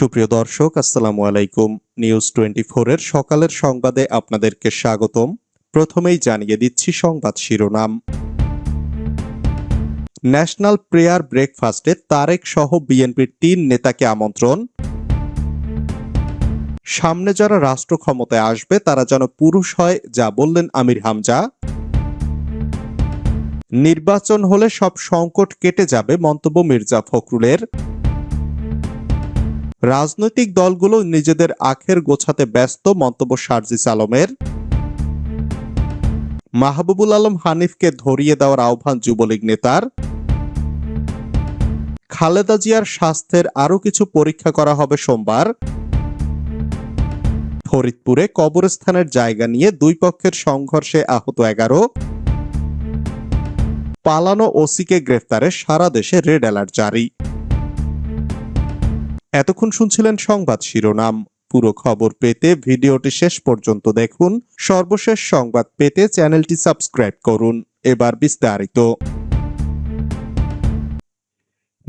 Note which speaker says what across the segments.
Speaker 1: সুপ্রিয় দর্শক আসসালামু আলাইকুম নিউজ টোয়েন্টি এর সকালের সংবাদে আপনাদেরকে স্বাগতম প্রথমেই জানিয়ে দিচ্ছি সংবাদ শিরোনাম ন্যাশনাল প্রেয়ার ব্রেকফাস্টে তারেক সহ বিএনপির তিন নেতাকে আমন্ত্রণ সামনে যারা রাষ্ট্র ক্ষমতায় আসবে তারা যেন পুরুষ হয় যা বললেন আমির হামজা নির্বাচন হলে সব সংকট কেটে যাবে মন্তব্য মির্জা ফখরুলের রাজনৈতিক দলগুলো নিজেদের আখের গোছাতে ব্যস্ত মন্তব্য সার্জিস আলমের মাহবুবুল আলম হানিফকে ধরিয়ে দেওয়ার আহ্বান যুবলীগ নেতার খালেদা জিয়ার স্বাস্থ্যের আরও কিছু পরীক্ষা করা হবে সোমবার ফরিদপুরে কবরস্থানের জায়গা নিয়ে দুই পক্ষের সংঘর্ষে আহত এগারো পালানো ওসিকে গ্রেফতারে সারা দেশে রেড অ্যালার্ট জারি এতক্ষণ শুনছিলেন সংবাদ শিরোনাম পুরো খবর পেতে ভিডিওটি শেষ পর্যন্ত দেখুন সর্বশেষ সংবাদ পেতে চ্যানেলটি সাবস্ক্রাইব করুন এবার বিস্তারিত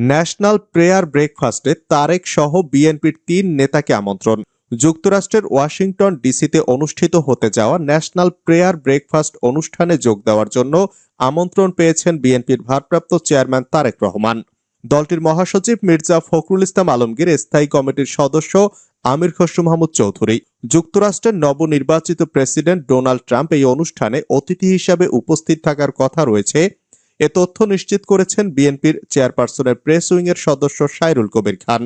Speaker 1: ন্যাশনাল প্রেয়ার ব্রেকফাস্টে তারেক সহ বিএনপির তিন নেতাকে আমন্ত্রণ যুক্তরাষ্ট্রের ওয়াশিংটন ডিসিতে অনুষ্ঠিত হতে যাওয়া ন্যাশনাল প্রেয়ার ব্রেকফাস্ট অনুষ্ঠানে যোগ দেওয়ার জন্য আমন্ত্রণ পেয়েছেন বিএনপির ভারপ্রাপ্ত চেয়ারম্যান তারেক রহমান দলটির মহাসচিব মির্জা ফখরুল ইসলাম আলমগীর স্থায়ী কমিটির সদস্য আমির খসরু মাহমুদ চৌধুরী যুক্তরাষ্ট্রের নবনির্বাচিত প্রেসিডেন্ট ডোনাল্ড ট্রাম্প এই অনুষ্ঠানে অতিথি হিসাবে উপস্থিত থাকার কথা রয়েছে এ তথ্য নিশ্চিত করেছেন বিএনপির চেয়ারপারসনের প্রেস উইংয়ের সদস্য সাইরুল কবির খান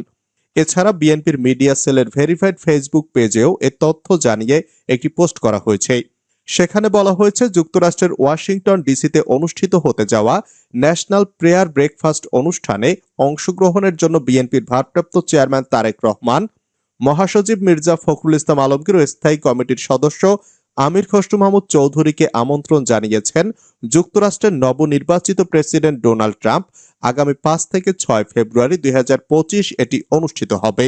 Speaker 1: এছাড়া বিএনপির মিডিয়া সেলের ভেরিফাইড ফেসবুক পেজেও এ তথ্য জানিয়ে একটি পোস্ট করা হয়েছে সেখানে বলা হয়েছে যুক্তরাষ্ট্রের ওয়াশিংটন ডিসিতে অনুষ্ঠিত হতে যাওয়া ন্যাশনাল প্রেয়ার ব্রেকফাস্ট অনুষ্ঠানে অংশগ্রহণের জন্য বিএনপির ভারপ্রাপ্ত চেয়ারম্যান তারেক রহমান মহাসচিব মির্জা ফখরুল ইসলাম আলমগীর ও স্থায়ী কমিটির সদস্য আমির খসরু মাহমুদ চৌধুরীকে আমন্ত্রণ জানিয়েছেন যুক্তরাষ্ট্রের নবনির্বাচিত প্রেসিডেন্ট ডোনাল্ড ট্রাম্প আগামী পাঁচ থেকে ছয় ফেব্রুয়ারি দুই এটি অনুষ্ঠিত হবে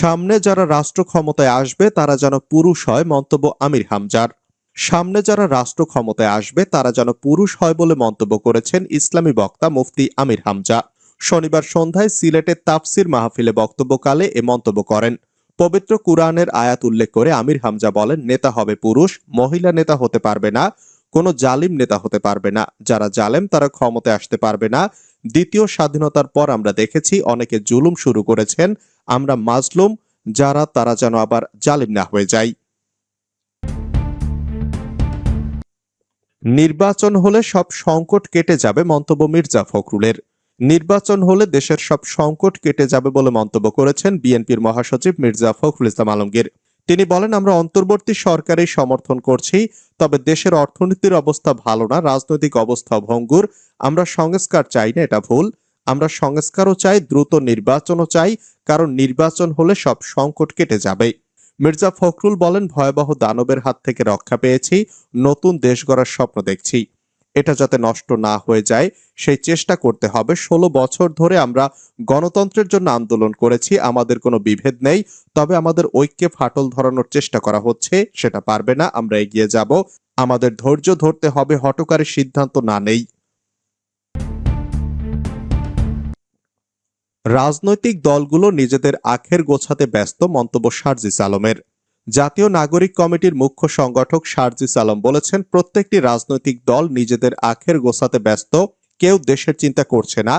Speaker 1: সামনে যারা রাষ্ট্র ক্ষমতায় আসবে তারা যেন পুরুষ হয় মন্তব্য আমির হামজার সামনে যারা রাষ্ট্র ক্ষমতায় আসবে তারা যেন পুরুষ হয় বলে মন্তব্য করেছেন ইসলামী বক্তা মুফতি আমির হামজা শনিবার সন্ধ্যায় সিলেটের তাফসির মাহফিলে বক্তব্যকালে এ মন্তব্য করেন পবিত্র কুরআনের আয়াত উল্লেখ করে আমির হামজা বলেন নেতা হবে পুরুষ মহিলা নেতা হতে পারবে না কোনো জালিম নেতা হতে পারবে না যারা জালেম তারা ক্ষমতায় আসতে পারবে না দ্বিতীয় স্বাধীনতার পর আমরা দেখেছি অনেকে জুলুম শুরু করেছেন আমরা মাজলুম যারা তারা যেন আবার জালিম না হয়ে যায় নির্বাচন হলে সব সংকট কেটে যাবে মন্তব্য মির্জা ফখরুলের নির্বাচন হলে দেশের সব সংকট কেটে যাবে বলে মন্তব্য করেছেন বিএনপির মহাসচিব মির্জা ফখরুল ইসলাম আলমগীর তিনি বলেন আমরা অন্তর্বর্তী সরকারই সমর্থন করছি তবে দেশের অর্থনীতির অবস্থা ভালো না রাজনৈতিক অবস্থা ভঙ্গুর আমরা সংস্কার চাই না এটা ভুল আমরা সংস্কারও চাই দ্রুত নির্বাচনও চাই কারণ নির্বাচন হলে সব সংকট কেটে যাবে মির্জা ফখরুল বলেন ভয়াবহ দানবের হাত থেকে রক্ষা পেয়েছি নতুন দেশ গড়ার স্বপ্ন দেখছি এটা যাতে নষ্ট না হয়ে যায় সেই চেষ্টা করতে হবে ষোলো বছর ধরে আমরা গণতন্ত্রের জন্য আন্দোলন করেছি আমাদের কোনো বিভেদ নেই তবে আমাদের ঐক্যে ফাটল ধরানোর চেষ্টা করা হচ্ছে সেটা পারবে না আমরা এগিয়ে যাব আমাদের ধৈর্য ধরতে হবে হটকারী সিদ্ধান্ত না নেই রাজনৈতিক দলগুলো নিজেদের আখের গোছাতে ব্যস্ত মন্তব্য সারজিস আলমের জাতীয় নাগরিক কমিটির মুখ্য সংগঠক সারজিস আলম বলেছেন প্রত্যেকটি রাজনৈতিক দল নিজেদের আখের গোছাতে ব্যস্ত কেউ দেশের চিন্তা করছে না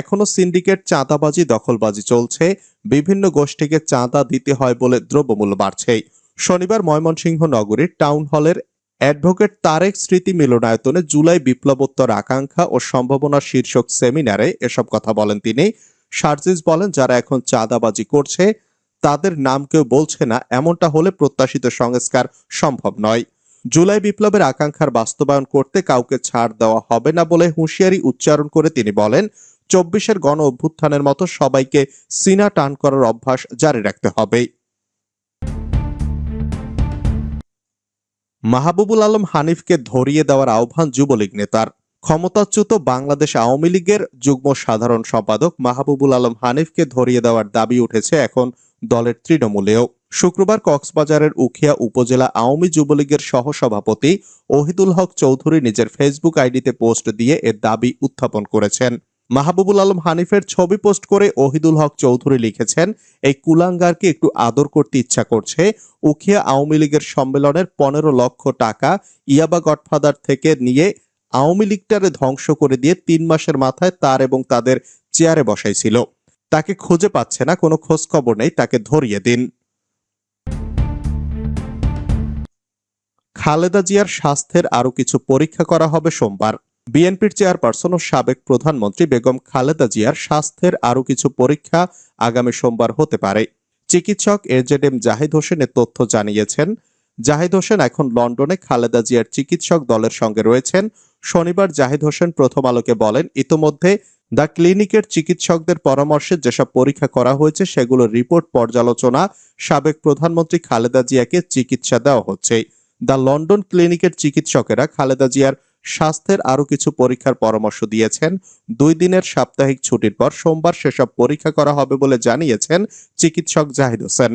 Speaker 1: এখনো সিন্ডিকেট চাঁদাবাজি দখলবাজি চলছে বিভিন্ন গোষ্ঠীকে চাঁদা দিতে হয় বলে দ্রব্যমূল্য বাড়ছেই শনিবার ময়মনসিংহ নগরীর টাউন হলের অ্যাডভোকেট তারেক স্মৃতি মিলনায়তনে জুলাই বিপ্লবোত্তর আকাঙ্ক্ষা ও সম্ভাবনা শীর্ষক সেমিনারে এসব কথা বলেন তিনি সার্জিস বলেন যারা এখন চাঁদাবাজি করছে তাদের নাম কেউ বলছে না এমনটা হলে প্রত্যাশিত সংস্কার সম্ভব নয় জুলাই বিপ্লবের আকাঙ্ক্ষার বাস্তবায়ন করতে কাউকে ছাড় দেওয়া হবে না বলে হুঁশিয়ারি উচ্চারণ করে তিনি বলেন চব্বিশের গণ অভ্যুত্থানের মতো সবাইকে সিনা টান করার অভ্যাস জারি রাখতে হবে মাহবুবুল আলম হানিফকে ধরিয়ে দেওয়ার আহ্বান যুবলীগ নেতার ক্ষমতাচ্যুত বাংলাদেশ আওয়ামী লীগের যুগ্ম সাধারণ সম্পাদক মাহবুবুল আলম হানিফকে ধরিয়ে দেওয়ার দাবি উঠেছে এখন দলের তৃণমূলেও শুক্রবার কক্সবাজারের উখিয়া উপজেলা আওয়ামী যুবলীগের সহসভাপতি ওহিদুল হক চৌধুরী নিজের ফেসবুক আইডিতে পোস্ট দিয়ে এর দাবি উত্থাপন করেছেন মাহবুবুল আলম হানিফের ছবি পোস্ট করে ওহিদুল হক চৌধুরী লিখেছেন এই কুলাঙ্গারকে একটু আদর করতে ইচ্ছা করছে উখিয়া আওয়ামী লীগের সম্মেলনের পনেরো লক্ষ টাকা ইয়াবা গডফাদার থেকে নিয়ে আওয়ামী লীগটারে ধ্বংস করে দিয়ে তিন মাসের মাথায় তার এবং তাদের চেয়ারে বসাইছিল তাকে খুঁজে পাচ্ছে না কোনো খোঁজ খবর নেই তাকে ধরিয়ে দিন খালেদা জিয়ার স্বাস্থ্যের আরও কিছু পরীক্ষা করা হবে সোমবার বিএনপির চেয়ারপারসন ও সাবেক প্রধানমন্ত্রী বেগম খালেদা জিয়ার স্বাস্থ্যের আরও কিছু পরীক্ষা আগামী সোমবার হতে পারে চিকিৎসক এজেড এম জাহিদ হোসেনের তথ্য জানিয়েছেন জাহিদ হোসেন এখন লন্ডনে খালেদা জিয়ার চিকিৎসক দলের সঙ্গে রয়েছেন শনিবার জাহিদ হোসেন প্রথম আলোকে বলেন ইতোমধ্যে দ্য ক্লিনিকের চিকিৎসকদের পরামর্শে যেসব পরীক্ষা করা হয়েছে সেগুলোর রিপোর্ট পর্যালোচনা সাবেক প্রধানমন্ত্রী খালেদা জিয়াকে চিকিৎসা দেওয়া হচ্ছে দ্য লন্ডন ক্লিনিকের চিকিৎসকেরা খালেদা জিয়ার স্বাস্থ্যের আরও কিছু পরীক্ষার পরামর্শ দিয়েছেন দুই দিনের সাপ্তাহিক ছুটির পর সোমবার সেসব পরীক্ষা করা হবে বলে জানিয়েছেন চিকিৎসক জাহিদ হোসেন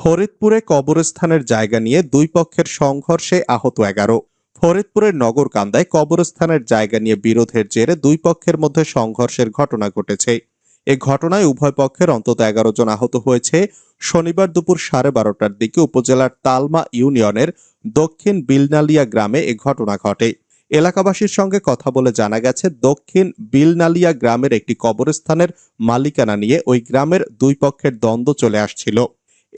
Speaker 1: ফরিদপুরে কবরস্থানের জায়গা নিয়ে দুই পক্ষের সংঘর্ষে আহত এগারো ফরিদপুরের নগরকান্দায় কবরস্থানের জায়গা নিয়ে বিরোধের জেরে দুই পক্ষের মধ্যে সংঘর্ষের ঘটনা ঘটেছে এ ঘটনায় উভয় পক্ষের অন্তত এগারো জন আহত হয়েছে শনিবার দুপুর সাড়ে বারোটার দিকে উপজেলার তালমা ইউনিয়নের দক্ষিণ বিলনালিয়া গ্রামে এ ঘটনা ঘটে এলাকাবাসীর সঙ্গে কথা বলে জানা গেছে দক্ষিণ বিলনালিয়া গ্রামের একটি কবরস্থানের মালিকানা নিয়ে ওই গ্রামের দুই পক্ষের দ্বন্দ্ব চলে আসছিল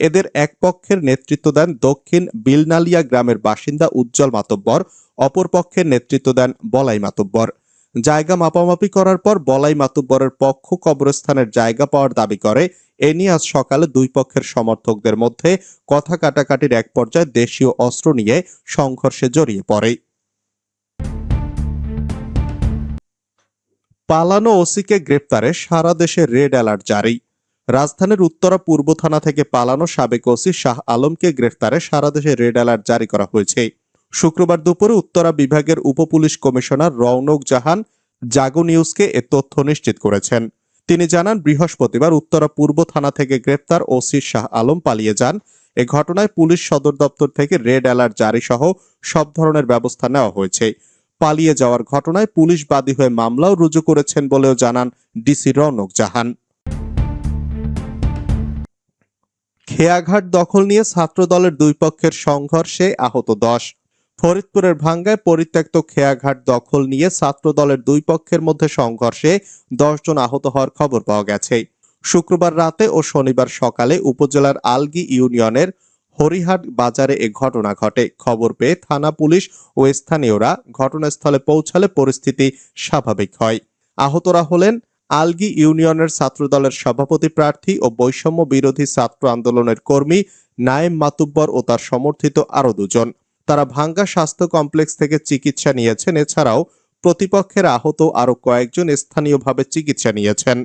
Speaker 1: এদের এক পক্ষের নেতৃত্ব দেন দক্ষিণ বিলনালিয়া গ্রামের বাসিন্দা উজ্জ্বল মাতব্বর অপর পক্ষের নেতৃত্ব দেন বলাই মাতব্বর জায়গা মাপামাপি করার পর বলাই মাতুব্বরের পক্ষ কবরস্থানের জায়গা পাওয়ার দাবি করে এ নিয়ে আজ সকালে দুই পক্ষের সমর্থকদের মধ্যে কথা কাটাকাটির এক পর্যায়ে দেশীয় অস্ত্র নিয়ে সংঘর্ষে জড়িয়ে পড়ে পালানো ওসিকে গ্রেপ্তারে সারা দেশে রেড অ্যালার্ট জারি রাজধানীর উত্তরা পূর্ব থানা থেকে পালানো সাবেক ওসি শাহ আলমকে গ্রেফতারে সারা দেশে রেড অ্যালার্ট জারি করা হয়েছে শুক্রবার দুপুরে উত্তরা বিভাগের উপপুলিশ কমিশনার রওনক জাহান জাগো নিউজকে এ তথ্য নিশ্চিত করেছেন তিনি জানান বৃহস্পতিবার উত্তরা পূর্ব থানা থেকে গ্রেপ্তার ওসি শাহ আলম পালিয়ে যান এ ঘটনায় পুলিশ সদর দপ্তর থেকে রেড অ্যালার্ট জারি সহ সব ধরনের ব্যবস্থা নেওয়া হয়েছে পালিয়ে যাওয়ার ঘটনায় পুলিশ বাদী হয়ে মামলাও রুজু করেছেন বলেও জানান ডিসি রওনক জাহান খেয়াঘাট দখল নিয়ে ছাত্র দলের দুই পক্ষের সংঘর্ষে আহত দশ ফরিদপুরের ভাঙ্গায় পরিত্যক্ত খেয়াঘাট দখল নিয়ে ছাত্র দলের দুই পক্ষের মধ্যে সংঘর্ষে দশজন আহত হওয়ার খবর পাওয়া গেছে শুক্রবার রাতে ও শনিবার সকালে উপজেলার আলগি ইউনিয়নের হরিহাট বাজারে এ ঘটনা ঘটে খবর পেয়ে থানা পুলিশ ও স্থানীয়রা ঘটনাস্থলে পৌঁছালে পরিস্থিতি স্বাভাবিক হয় আহতরা হলেন আলগি ইউনিয়নের ছাত্রদলের সভাপতি প্রার্থী ও বৈষম্য বিরোধী ছাত্র আন্দোলনের কর্মী নায়েম মাতুব্বর ও তার সমর্থিত আরও দুজন তারা ভাঙ্গা স্বাস্থ্য কমপ্লেক্স থেকে চিকিৎসা নিয়েছেন এছাড়াও প্রতিপক্ষের আহত আরও কয়েকজন স্থানীয়ভাবে চিকিৎসা নিয়েছেন